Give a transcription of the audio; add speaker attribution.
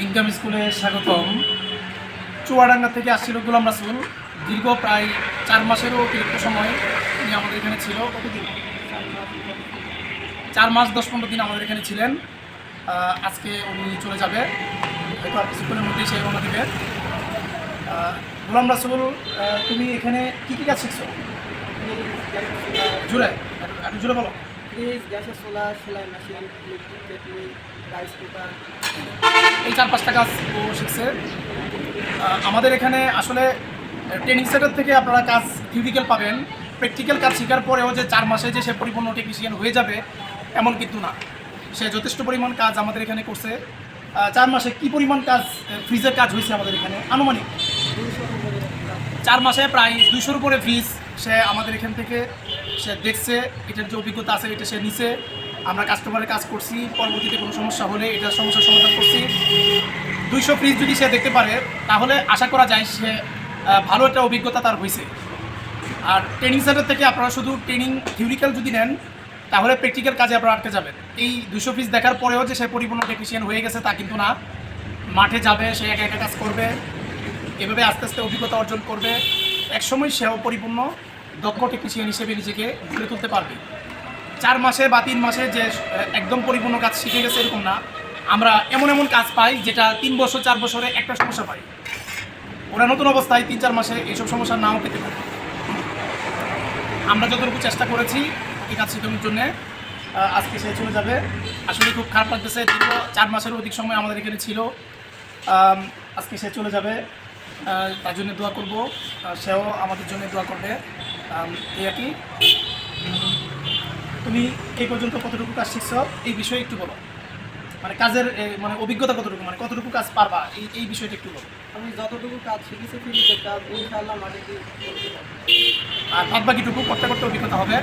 Speaker 1: Income স্কুলে স্বাগতম। চুয়াডাঙ্গা থেকে আসছিল গোলাম রাসুল। দীর্ঘ প্রায় চার মাসেরও অতিরিক্ত সময় তিনি আমাদের এখানে ছিল। চার মাস, দশ পনেরো দিন আমাদের এখানে ছিলেন। আজকে উনি চলে যাবে। হয়তো আর কিছুক্ষণের মধ্যেই সে রওনা দেবে। গোলাম রাসুল তুমি এখানে কী কী কাজ শিখছো? জুড়ে একটু জুড়ে বলো।
Speaker 2: ফ্রিজ গ্যাসের সোলার সেলাই machine electric kettle rice cooker
Speaker 1: এই চার পাঁচটা কাজ ও শিখছে। আমাদের এখানে আসলে ট্রেনিং সেন্টার থেকে আপনারা কাজ থিওরিক্যাল পাবেন। প্র্যাকটিক্যাল কাজ শেখার পরেও যে চার মাসে যে সে পরিপূর্ণ টেকনিশিয়ান হয়ে যাবে এমন কিন্তু না। সে যথেষ্ট পরিমাণ কাজ আমাদের এখানে করছে। চার মাসে কি পরিমাণ কাজ ফ্রিজের কাজ হয়েছে আমাদের এখানে? আনুমানিক? চার মাসে প্রায় দুশোর উপরে ফ্রিজ সে আমাদের এখান থেকে সে দেখছে, এটার যে অভিজ্ঞতা আছে, এটা সে নিছে। আমরা কাস্টমারের কাজ করছি, পরবর্তীতে কোনো সমস্যা হলে এটার সমস্যার সমাধান করছি। দুইশো ফ্রিজ যদি সে দেখতে পারে, তাহলে আশা করা যায় সে ভালো একটা অভিজ্ঞতা তার হয়েছে আর ট্রেনিং সেন্টার থেকে আপনারা শুধু ট্রেনিং থিওরিক্যাল যদি নেন, তাহলে প্র্যাকটিক্যাল কাজে আপনারা আটকে যাবেন। এই দুশো ফিস দেখার পরেও যে সে পরিপূর্ণ টেকনিশিয়ান হয়ে গেছে তা কিন্তু না। মাঠে যাবে, সে একা একা কাজ করবে। এভাবে আস্তে আস্তে অভিজ্ঞতা অর্জন করবে। একসময় সেও পরিপূর্ণ দক্ষ টেকনিশিয়ান হিসেবে নিজেকে গড়ে তুলতে পারবে। চার মাসে বা তিন মাসে যে একদম পরিপূর্ণ কাজ শিখে গেছে এরকম না। আমরা এমন এমন কাজ পাই যেটা তিন বছর, চার বছরে একটা সমস্যা পাই। ওরা নতুন অবস্থায় তিন, চার মাসে এইসব সমস্যা নাও পেতে পারে। আমরা যতটুকু চেষ্টা করেছি এই কাজ শেখানোর জন্যে আজকে সে চলে যাবে। আসলে খুব খারাপ লাগতেছে চার মাসের অধিক সময় আমাদের এখানে ছিল। আজকে সে চলে যাবে। তার জন্য দোয়া করব। সেও আমাদের জন্য দোয়া করবে। এই আর কি। তুমি এই পর্যন্ত কতটুকু কাজ শিখছ এই বিষয়ে একটু বলো। মানে কাজের মানে অভিজ্ঞতা কতটুকু মানে কতটুকু কাজ পারবা এই এই বিষয়টা একটু বলো।
Speaker 2: আমি যতটুকু কাজ শিখেছি ফ্রিজের কাজ ইনশাআল্লাহ পারব।
Speaker 1: আর বাদ বাকিটুকু করতে করতে অভিজ্ঞতা হবে।